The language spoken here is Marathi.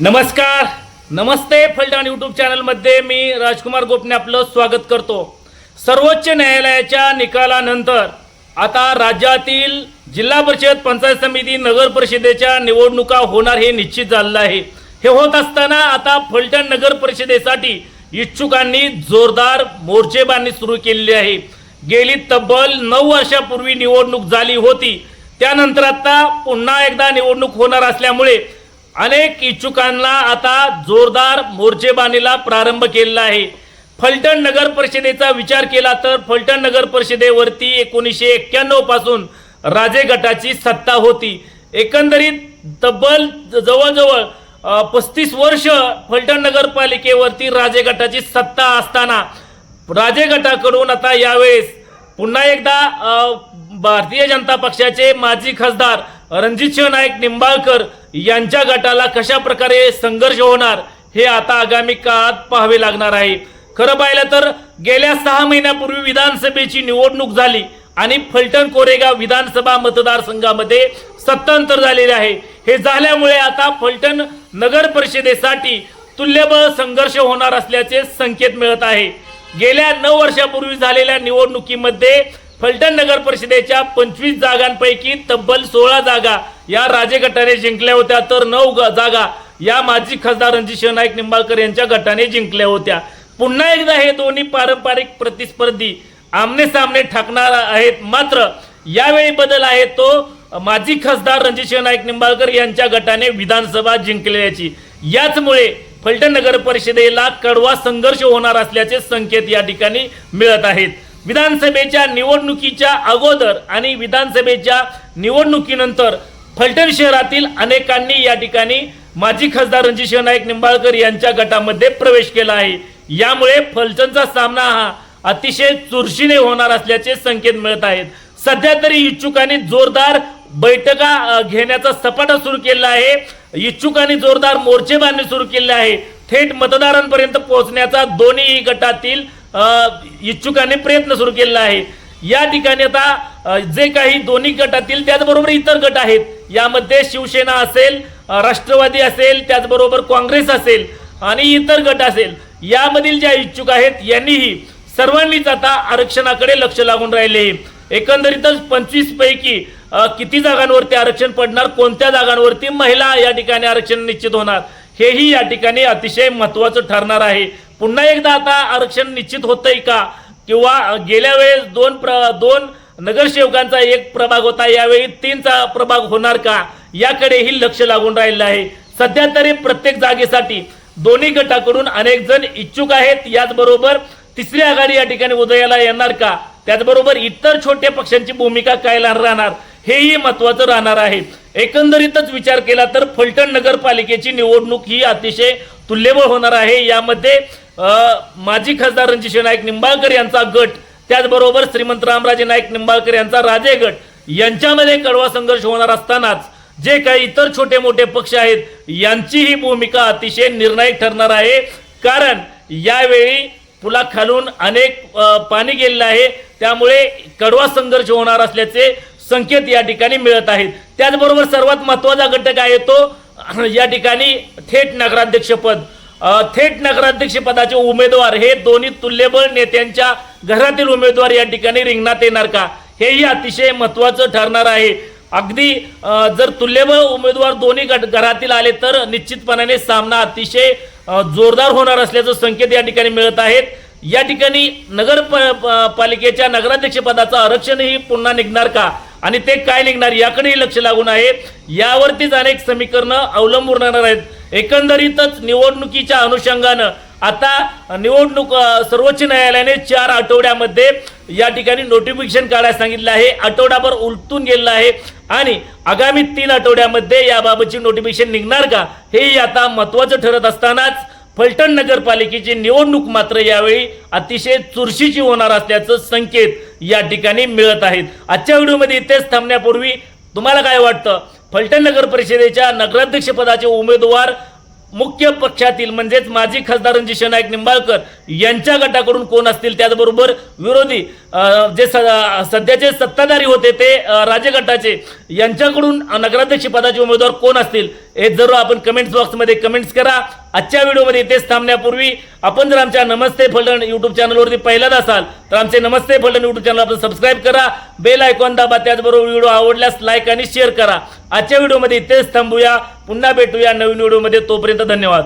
नमस्कार. नमस्ते फलटण यूट्यूब चॅनलमध्ये मी राजकुमार गोपने आपलं स्वागत करतो. सर्वोच्च न्यायालयाच्या निकालानंतर आता राज्यातील जिल्हा परिषद पंचायत समिती नगर परिषदेच्या निवडणुका होणार हे निश्चित झालेलं आहे. हे होत असताना आता फलटण नगर परिषदेसाठी इच्छुकांनी जोरदार मोर्चेबांधणी सुरू केलेली आहे. गेली तब्बल नऊ वर्षापूर्वी निवडणूक झाली होती. त्यानंतर आता पुन्हा एकदा निवडणूक होणार असल्यामुळे अनेक इच्छुकांना आता जोरदार मोर्चेबाणीला प्रारंभ केलेला आहे. फलटण नगर परिषदेचा विचार केला तर फलटण नगर परिषदेवरती एकोणीसशे एक्क्याण्णवपासून राजे गटाची सत्ता होती. एकंदरीत तब्बल जवळजवळ पस्तीस वर्ष फलटण नगरपालिकेवरती राजे गटाची सत्ता असताना राजे गटाकडून आता यावेळेस पुन्हा एकदा भारतीय जनता पक्षाचे माजी खासदार रणजितसिंह नाईक निंबाळकर यांच्या गटाला कशा प्रकारे संघर्ष होणार हे आता आगामी काळात पाहावे लागणार आहे. खरं पाहिलं तर गेल्या सहा महिन्यापूर्वी विधानसभेची निवडणूक झाली आणि फलटण कोरेगाव विधानसभा मतदारसंघामध्ये सत्तांतर झालेले आहे. हे झाल्यामुळे आता फलटण नगर परिषदेसाठी तुल्यबळ संघर्ष होणार असल्याचे संकेत मिळत आहे. गेल्या नऊ वर्षापूर्वी झालेल्या निवडणुकीमध्ये फलटण नगर परिषदेच्या पंचवीस जागांपैकी तब्बल सोळा जागा या राजे गटाने जिंकल्या होत्या. तर नऊ ग- जागा या माजी खासदार रणजित नाईक निंबाळकर यांच्या गटाने जिंकल्या होत्या. पुन्हा एकदा हे दोन्ही पारंपरिक प्रतिस्पर्धी आमने सामने ठाकणार आहेत. मात्र यावेळी बदल आहे तो माजी खासदार रणजित नाईक निंबाळकर यांच्या गटाने विधानसभा जिंकल्याची याचमुळे फलटण नगर परिषदेला कडवा संघर्ष होणार असल्याचे संकेत या ठिकाणी मिळत आहेत. विधानसभेच्या निवडणुकीच्या अगोदर आणि विधानसभेच्या निवडणुकीनंतर फलटण शहरातील अनेकांनी या ठिकाणी माजी खासदार रणजित नाईक निंबाळकर यांच्या गटामध्ये प्रवेश केला आहे. यामुळे फलटणचा सामना हा अतिशय चुरशीने होणार असल्याचे संकेत मिळत आहेत. सध्या तरी इच्छुकांनी जोरदार बैठका घेण्याचा सपाटा सुरू केला आहे. इच्छुकांनी जोरदार मोर्चे बांधणे सुरू केले आहे. थेट मतदारांपर्यंत पोहोचण्याचा दोन्ही गटातील इच्छुकाने प्रयत्न सुरू केलेला आहे. या ठिकाणी आता जे काही दोन्ही गटातील त्याचबरोबर इतर गट आहेत. यामध्ये शिवसेना असेल राष्ट्रवादी असेल त्याचबरोबर काँग्रेस असेल आणि इतर गट असेल. यामधील ज्या इच्छुक आहेत यांनीही सर्वांनीच आता आरक्षणाकडे लक्ष लागून राहिले. एकंदरीतच पंचवीस पैकी किती जागांवरती आरक्षण पडणार कोणत्या जागांवरती महिला या ठिकाणी आरक्षण निश्चित होणार हेही या ठिकाणी अतिशय महत्वाचं ठरणार आहे. पुन्हा एकदा आता आरक्षण निश्चित होतंय का? किंवा गेल्या वेळेस दोन प्र दोन नगरसेवकांचा एक प्रभाग होता यावेळी तीनचा प्रभाग होणार का? याकडेही लक्ष लागून राहिलं आहे. सध्या तरी प्रत्येक जागेसाठी दोन्ही गटाकडून अनेक जण इच्छुक आहेत. याचबरोबर तिसरी आघाडी या ठिकाणी उदयाला येणार का? त्याचबरोबर इतर छोट्या पक्षांची भूमिका काय राहणार? हेही महत्वाचं राहणार आहे. एकंदरीतच विचार केला तर फलटण नगरपालिकेची निवडणूक ही अतिशय तुल्यबळ होणार आहे. यामध्ये माजी खासदार रणजित नाईक निंबाळकर यांचा गट त्याचबरोबर श्रीमंत रामराजे नाईक निंबाळकर यांचा राजे गट यांच्यामध्ये कडवा संघर्ष होणार असतानाच जे काही इतर छोटे मोठे पक्ष आहेत यांची ही भूमिका अतिशय निर्णायक ठरणार आहे. कारण यावेळी पुलाखालून अनेक पाणी गेलेलं आहे. त्यामुळे कडवा संघर्ष होणार असल्याचे संकेत या ठिकाणी मिळत आहेत. त्याचबरोबर सर्वात महत्त्वाचा घटक आहे तो या ठिकाणी थेट नगराध्यक्षपद. थेट नगराध्यक्ष पदाचे उमेदवार. हे दोन्ही तुल्यबळ नेत्यांच्या घरातील उमेदवार या ठिकाणी रिंगणात येणार का? हेही अतिशय महत्वाचं ठरणार आहे. अगदी जर तुल्यबळ उमेदवार दोन्ही गट घरातील आले तर निश्चितपणाने सामना अतिशय जोरदार होणार असल्याचं संकेत या ठिकाणी मिळत आहेत. या ठिकाणी नगर प- प- पालिकेच्या नगराध्यक्षपदाचं आरक्षणही पुन्हा निघणार का? आणि ते काय निघणार याकडेही लक्ष लागून आहे. यावरतीच अनेक समीकरणं अवलंबून राहणार आहेत. एकंदरीतच निवडणुकीच्या अनुषंगानं आता निवडणूक सर्वोच्च न्यायालयाने चार आठवड्यामध्ये या ठिकाणी नोटिफिकेशन काढायला सांगितलं आहे. आठवडाभर उलटून गेलेलं आहे. आणि आगामी तीन आठवड्यामध्ये याबाबतची नोटिफिकेशन निघणार का? हेही आता महत्वाचं ठरत असतानाच फलटण नगरपालिकेची निवडणूक मात्र यावेळी अतिशय चुरशीची होणार असल्याचं संकेत या ठिकाणी मिळत आहेत. आजच्या व्हिडिओमध्ये इथेच थांबण्यापूर्वी तुम्हाला काय वाटतं? फलटण नगर परिषदेच्या नगराध्यक्षपदाचे उमेदवार मुख्य पक्षातील म्हणजेच माजी खासदार रणजित नाईक निंबाळकर यांच्या गटाकडून कोण असतील त्याचबरोबर विरोधी जे स- सध्याचे सत्ताधारी होते ते राजे गटाचे यांच्याकडून नगराध्यक्षपदाचे उमेदवार कोण असतील हे जरूर आपण कमेंट्स बॉक्समध्ये कमेंट्स करा. आजच्या व्हिडिओमध्ये इथेच थांबण्यापूर्वी आपण जर आमच्या नमस्ते फलटण यूट्यूब चॅनलवरती पहिल्यांदा असाल तर आमचे नमस्ते फलटण यूट्यूब चॅनल आपण सबस्क्राईब करा बेल आयकॉन दाबा त्याचबरोबर व्हिडिओ आवडल्यास लाईक आणि शेअर करा. आजच्या व्हिडिओमध्ये इथेच थांबूया पुन्हा भेटूया नवीन व्हिडिओमध्ये. तोपर्यंत धन्यवाद.